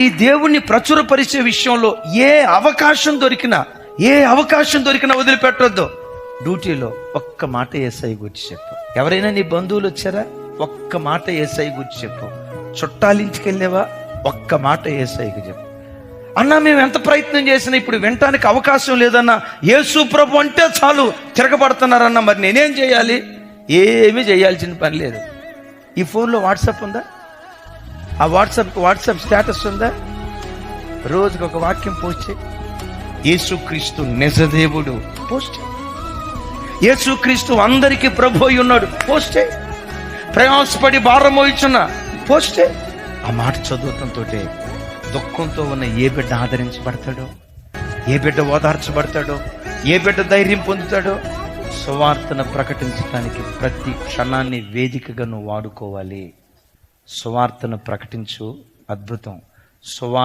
ఈ దేవుణ్ణి ప్రచురపరిచే విషయంలో ఏ అవకాశం దొరికినా ఏ అవకాశం దొరికినా వదిలిపెట్టొద్దు. డ్యూటీలో ఒక్క మాట ఏసై గురించి చెప్పు. ఎవరైనా నీ బంధువులు వచ్చారా? ఒక్క మాట ఏసై గురించి చెప్పు. చుట్టాలింటికి వెళ్ళేవా ఒక్క మాట ఏసైకి చెప్పు. అన్నా మేము ఎంత ప్రయత్నం చేసినా ఇప్పుడు వినటానికి అవకాశం లేదన్నా యేసు ప్రభు అంటే చాలు తిరగబడుతున్నారన్న మరి నేనేం చేయాలి? ఏమీ చేయాల్సిన పని లేదు. ఈ ఫోన్లో వాట్సాప్ ఉందా? ఆ వాట్సాప్ వాట్సాప్ స్టేటస్ ఉందా? రోజుకి ఒక వాక్యం పోస్ట్ చేయి. యేసుక్రీస్తు నిజదేవుడు. పోస్ట్ యేసుక్రీస్తు అందరికీ ప్రభు అయి ఉన్నాడు. పోస్ట్ ప్రయాసపడి భారం మోయిచున్న. పోస్ట్ ఆ మాట చదువుతంతో దుఃఖంతో ఉన్న ఏ బిడ్డ ఆదరించబడతాడో? ఏ బిడ్డ ఓదార్చబడతాడో? ఏ బిడ్డ ధైర్యం పొందుతాడో? సువార్తను ప్రకటించడానికి ప్రతి క్షణాన్ని వేదికగా నువ్వు వాడుకోవాలి. సువార్తను ప్రకటించు అద్భుతం. సువా